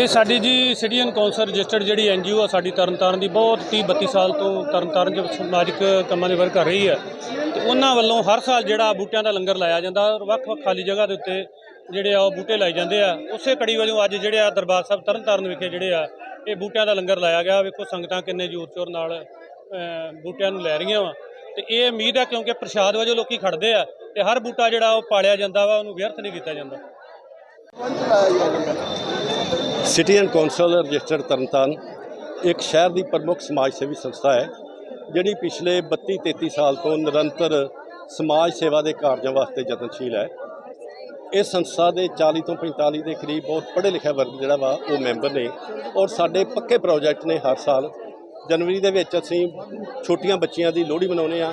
ਇਹ ਸਾਡੀ ਜੀ ਸਿਟੀਜ਼ਨ ਕੌਂਸਲ ਰਜਿਸਟਰਡ ਜਿਹੜੀ ਐਨਜੀਓ ਆ ਸਾਡੀ ਤਰਨਤਾਰਨ ਦੀ ਬਹੁਤ 30 32 ਸਾਲ ਤੋਂ ਤਰਨਤਾਰਨ ਦੇ ਸਮਾਜਿਕ ਕੰਮਾਂ ਦੇ ਵਰਕ ਕਰ ਰਹੀ ਹੈ। ਤੇ ਉਹਨਾਂ ਵੱਲੋਂ ਹਰ ਸਾਲ ਜਿਹੜਾ ਬੂਟਿਆਂ ਦਾ ਲੰਗਰ ਲਾਇਆ ਜਾਂਦਾ ਵੱਖ-ਵੱਖ ਖਾਲੀ ਜਗ੍ਹਾ ਦੇ ਉੱਤੇ ਜਿਹੜੇ ਆ ਉਹ ਬੂਟੇ ਲਾਏ ਜਾਂਦੇ ਆ। ਉਸੇ ਕੜੀ ਵਜੋਂ ਅੱਜ ਜਿਹੜੇ ਆ ਦਰਬਾਰ ਸਾਹਿਬ ਤਰਨਤਾਰਨ ਵਿਖੇ ਜਿਹੜੇ ਆ, ਇਹ ਬੂਟਿਆਂ ਦਾ ਲੰਗਰ ਲਾਇਆ ਗਿਆ। ਵੇਖੋ ਸੰਗਤਾਂ ਕਿੰਨੇ ਜ਼ੋਰ-ਸ਼ੋਰ ਨਾਲ ਬੂਟਿਆਂ ਨੂੰ ਲੈ ਰਹੀਆਂ ਵਾ। ਤੇ ਇਹ ਉਮੀਦ ਹੈ ਕਿਉਂਕਿ ਪ੍ਰਸ਼ਾਦ ਵਜੋਂ ਲੋਕੀ ਖੜਦੇ ਆ ਤੇ ਹਰ ਬੂਟਾ ਜਿਹੜਾ ਉਹ ਪਾਲਿਆ ਜਾਂਦਾ ਵਾ, ਉਹਨੂੰ ਵਿਅਰਥ ਨਹੀਂ ਕੀਤਾ ਜਾਂਦਾ। ਸਿਟੀਜ਼ਨ ਕੌਂਸਲ ਰਜਿਸਟਰਡ ਤਰਨਤਾਰਨ ਇੱਕ ਸ਼ਹਿਰ ਦੀ ਪ੍ਰਮੁੱਖ ਸਮਾਜ ਸੇਵੀ ਸੰਸਥਾ ਹੈ, ਜਿਹੜੀ ਪਿਛਲੇ 32 33 ਸਾਲ ਤੋਂ ਨਿਰੰਤਰ ਸਮਾਜ ਸੇਵਾ ਦੇ ਕਾਰਜਾਂ ਵਾਸਤੇ ਯਤਨਸ਼ੀਲ ਹੈ। ਇਸ ਸੰਸਥਾ ਦੇ 40 ਤੋਂ 45 ਦੇ ਕਰੀਬ ਬਹੁਤ ਪੜ੍ਹੇ ਲਿਖਿਆ ਵਰਗ ਜਿਹੜਾ ਵਾ, ਉਹ ਮੈਂਬਰ ਨੇ ਔਰ ਸਾਡੇ ਪੱਕੇ ਪ੍ਰੋਜੈਕਟ ਨੇ ਹਰ ਸਾਲ। ਜਨਵਰੀ ਦੇ ਵਿੱਚ ਅਸੀਂ ਛੋਟੀਆਂ ਬੱਚੀਆਂ ਦੀ ਲੋਹੜੀ ਮਨਾਉਂਦੇ ਆ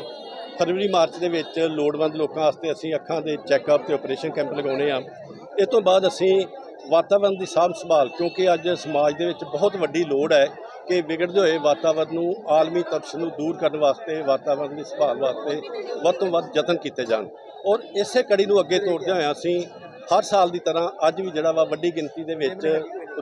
ਫਰਵਰੀ, ਮਾਰਚ ਦੇ ਵਿੱਚ ਲੋੜਵੰਦ ਲੋਕਾਂ ਵਾਸਤੇ ਅਸੀਂ ਅੱਖਾਂ ਦੇ ਚੈੱਕਅਪ ਤੇ ਆਪਰੇਸ਼ਨ ਕੈਂਪ ਲਗਾਉਂਦੇ ਆ ਇਸ ਤੋਂ ਬਾਅਦ ਅਸੀਂ ਵਾਤਾਵਰਣ ਦੀ ਸਾਂਭ ਸੰਭਾਲ, ਕਿਉਂਕਿ ਅੱਜ ਸਮਾਜ ਦੇ ਵਿੱਚ ਬਹੁਤ ਵੱਡੀ ਲੋੜ ਹੈ ਕਿ ਵਿਗੜਦੇ ਹੋਏ ਵਾਤਾਵਰਣ ਨੂੰ ਆਲਮੀ ਤਪਸ਼ ਨੂੰ ਦੂਰ ਕਰਨ ਵਾਸਤੇ ਵਾਤਾਵਰਣ ਦੀ ਸੰਭਾਲ ਵਾਸਤੇ ਵੱਧ ਤੋਂ ਵੱਧ ਯਤਨ ਕੀਤੇ ਜਾਣ। ਔਰ ਇਸੇ ਕੜੀ ਨੂੰ ਅੱਗੇ ਤੋਰਦੇ ਹੋਏ ਅਸੀਂ ਹਰ ਸਾਲ ਦੀ ਤਰ੍ਹਾਂ ਅੱਜ ਵੀ ਜਿਹੜਾ ਵਾ ਵੱਡੀ ਗਿਣਤੀ ਦੇ ਵਿੱਚ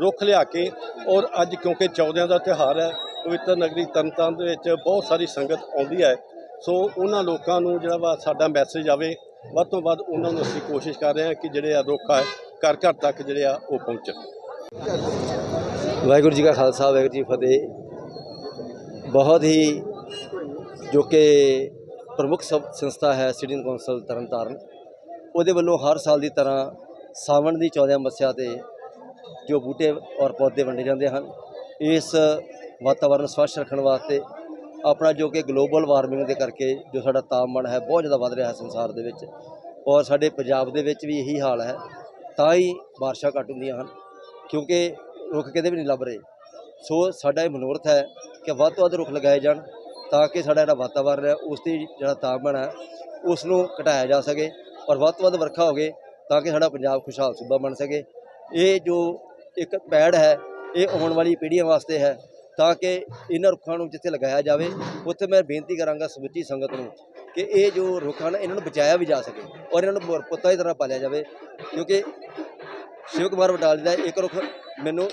ਰੁੱਖ ਲਿਆ ਕੇ ਔਰ ਅੱਜ ਕਿਉਂਕਿ ਚੌਦਿਆਂ ਦਾ ਤਿਉਹਾਰ ਹੈ, ਪਵਿੱਤਰ ਨਗਰੀ ਤਰਨਤਾਰਨ ਦੇ ਵਿੱਚ ਬਹੁਤ ਸਾਰੀ ਸੰਗਤ ਆਉਂਦੀ ਹੈ। ਸੋ ਉਹਨਾਂ ਲੋਕਾਂ ਨੂੰ ਜਿਹੜਾ ਵਾ ਸਾਡਾ ਮੈਸੇਜ ਆਵੇ ਵੱਧ ਤੋਂ ਵੱਧ ਉਹਨਾਂ ਨੂੰ ਅਸੀਂ ਕੋਸ਼ਿਸ਼ ਕਰ ਰਹੇ ਹਾਂ ਕਿ ਜਿਹੜੇ ਆ ਰੁੱਖ ਆ, ਘਰ ਘਰ ਤੱਕ ਜਿਹੜੇ ਆ ਉਹ ਪਹੁੰਚਣ। ਵਾਹਿਗੁਰੂ ਜੀ ਕਾ ਖਾਲਸਾ, ਵਾਹਿਗੁਰੂ ਜੀ ਫਤਿਹ। ਬਹੁਤ ਹੀ ਜੋ ਕਿ ਪ੍ਰਮੁੱਖ ਸੰ- ਸੰਸਥਾ ਹੈ ਸਿਟੀਜ਼ਨ ਕੌਂਸਲ ਤਰਨਤਾਰਨ। ਉਹਦੇ ਵੱਲੋਂ ਹਰ ਸਾਲ ਦੀ ਤਰ੍ਹਾਂ ਸਾਵਣ ਦੀ 14 ਮੱਸਿਆ ਤੇ ਜੋ ਬੂਟੇ ਔਰ ਪੌਦੇ ਵੰਡੇ ਜਾਂਦੇ ਹਨ, ਇਸ ਵਾਤਾਵਰਨ ਸਵੱਛ ਰੱਖਣ ਵਾਸਤੇ ਆਪਣਾ ਜੋ ਕਿ ਗਲੋਬਲ ਵਾਰਮਿੰਗ ਦੇ ਕਰਕੇ ਜੋ ਸਾਡਾ ਤਾਪਮਾਨ ਹੈ ਬਹੁਤ ਜ਼ਿਆਦਾ ਵੱਧ ਰਿਹਾ ਹੈ ਸੰਸਾਰ ਦੇ ਵਿੱਚ ਔਰ ਸਾਡੇ ਪੰਜਾਬ ਦੇ ਵਿੱਚ ਵੀ ਇਹੀ ਹਾਲ ਹੈ, ਤਾਂ ਹੀ ਬਾਰਿਸ਼ਾਂ ਘੱਟ ਹੁੰਦੀਆਂ ਹਨ, ਕਿਉਂਕਿ ਰੁੱਖ ਕਿਤੇ ਵੀ ਨਹੀਂ ਲੱਭ ਰਹੇ। ਸੋ ਸਾਡਾ ਇਹ ਮਨੋਰਥ ਹੈ ਕਿ ਵੱਧ ਤੋਂ ਵੱਧ ਰੁੱਖ ਲਗਾਏ ਜਾਣ ਤਾਂ ਕਿ ਸਾਡਾ ਜਿਹੜਾ ਵਾਤਾਵਰਨ ਹੈ, ਉਸ ਦੀ ਜਿਹੜਾ ਤਾਪਮਾਨ ਹੈ, ਉਸ ਨੂੰ ਘਟਾਇਆ ਜਾ ਸਕੇ ਔਰ ਵੱਧ ਤੋਂ ਵੱਧ ਵਰਖਾ ਹੋਵੇ ਤਾਂ ਕਿ ਸਾਡਾ ਪੰਜਾਬ ਖੁਸ਼ਹਾਲ ਸੂਬਾ ਬਣ ਸਕੇ। ਇਹ ਜੋ ਇੱਕ ਪੈੜ ਹੈ, ਇਹ ਆਉਣ ਵਾਲੀ ਪੀੜ੍ਹੀਆਂ ਵਾਸਤੇ ਹੈ ਤਾਂ ਕਿ ਇਹਨਾਂ ਰੁੱਖਾਂ ਨੂੰ ਜਿੱਥੇ ਲਗਾਇਆ ਜਾਵੇ ਉੱਥੇ ਮੈਂ ਬੇਨਤੀ ਕਰਾਂਗਾ ਸਮੁੱਚੀ ਸੰਗਤ ਨੂੰ ਕਿ ਇਹ ਜੋ ਰੁੱਖ ਹਨ ਇਹਨਾਂ ਨੂੰ ਬਚਾਇਆ ਵੀ ਜਾ ਸਕੇ ਔਰ ਇਹਨਾਂ ਨੂੰ ਪੁੱਤਾਂ ਦੀ ਤਰ੍ਹਾਂ ਪਾਲਿਆ ਜਾਵੇ। ਕਿਉਂਕਿ ਸ਼ਿਵ ਕੁਮਾਰ ਬਟਾਲਵੀ ਦਾ ਇੱਕ ਰੁੱਖ ਮੈਨੂੰ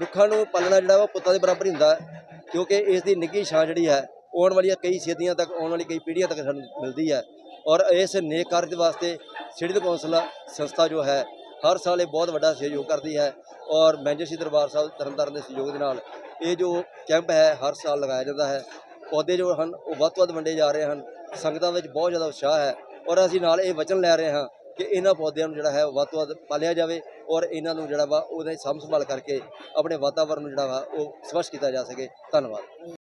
ਰੁੱਖਾਂ ਨੂੰ ਪਾਲਣਾ ਜਿਹੜਾ ਵਾ ਪੁੱਤਾਂ ਦੇ ਬਰਾਬਰ ਹੀ ਹੁੰਦਾ ਹੈ, ਕਿਉਂਕਿ ਇਸ ਦੀ ਨਿੱਘੀ ਛਾਂ ਜਿਹੜੀ ਹੈ ਆਉਣ ਵਾਲੀਆਂ ਕਈ ਸਦੀਆਂ ਤੱਕ ਆਉਣ ਵਾਲੀ ਕਈ ਪੀੜ੍ਹੀਆਂ ਤੱਕ ਸਾਨੂੰ ਮਿਲਦੀ ਹੈ। ਔਰ ਇਸ ਨੇਕ ਕਾਰਜ ਵਾਸਤੇ ਸਿਟੀ ਕੌਂਸਲ ਸੰਸਥਾ ਜੋ ਹੈ ਹਰ ਸਾਲ ਇਹ ਬਹੁਤ ਵੱਡਾ ਸਹਿਯੋਗ ਕਰਦੀ ਹੈ। ਔਰ ਮੈਂਜਰ ਸ਼੍ਰੀ ਦਰਬਾਰ ਸਾਹਿਬ ਤਰਨਤਾਰਨ ਦੇ ਸਹਿਯੋਗ ਦੇ ਨਾਲ ਇਹ ਜੋ ਕੈਂਪ ਹੈ, ਹਰ ਸਾਲ ਲਗਾਇਆ ਜਾਂਦਾ ਹੈ। ਪੌਦੇ ਜੋ ਹਨ, ਉਹ ਵੱਧ ਤੋਂ ਵੱਧ ਵੰਡੇ ਜਾ ਰਹੇ ਹਨ। ਸੰਗਤਾਂ ਵਿੱਚ ਬਹੁਤ ਜ਼ਿਆਦਾ ਉਤਸ਼ਾਹ ਹੈ ਔਰ ਅਸੀਂ ਨਾਲ ਇਹ ਵਚਨ ਲੈ ਰਹੇ ਹਾਂ ਕਿ ਇਹਨਾਂ ਪੌਦਿਆਂ ਨੂੰ ਜਿਹੜਾ ਹੈ ਵੱਧ ਤੋਂ ਵੱਧ ਪਾਲਿਆ ਜਾਵੇ ਔਰ ਇਹਨਾਂ ਨੂੰ ਜਿਹੜਾ ਵਾ, ਉਹਦਾ ਸਾਂਭ ਸੰਭਾਲ ਕਰਕੇ ਆਪਣੇ ਵਾਤਾਵਰਣ ਨੂੰ ਜਿਹੜਾ ਵਾ, ਉਹ ਸਵੱਛ ਕੀਤਾ ਜਾ ਸਕੇ। ਧੰਨਵਾਦ।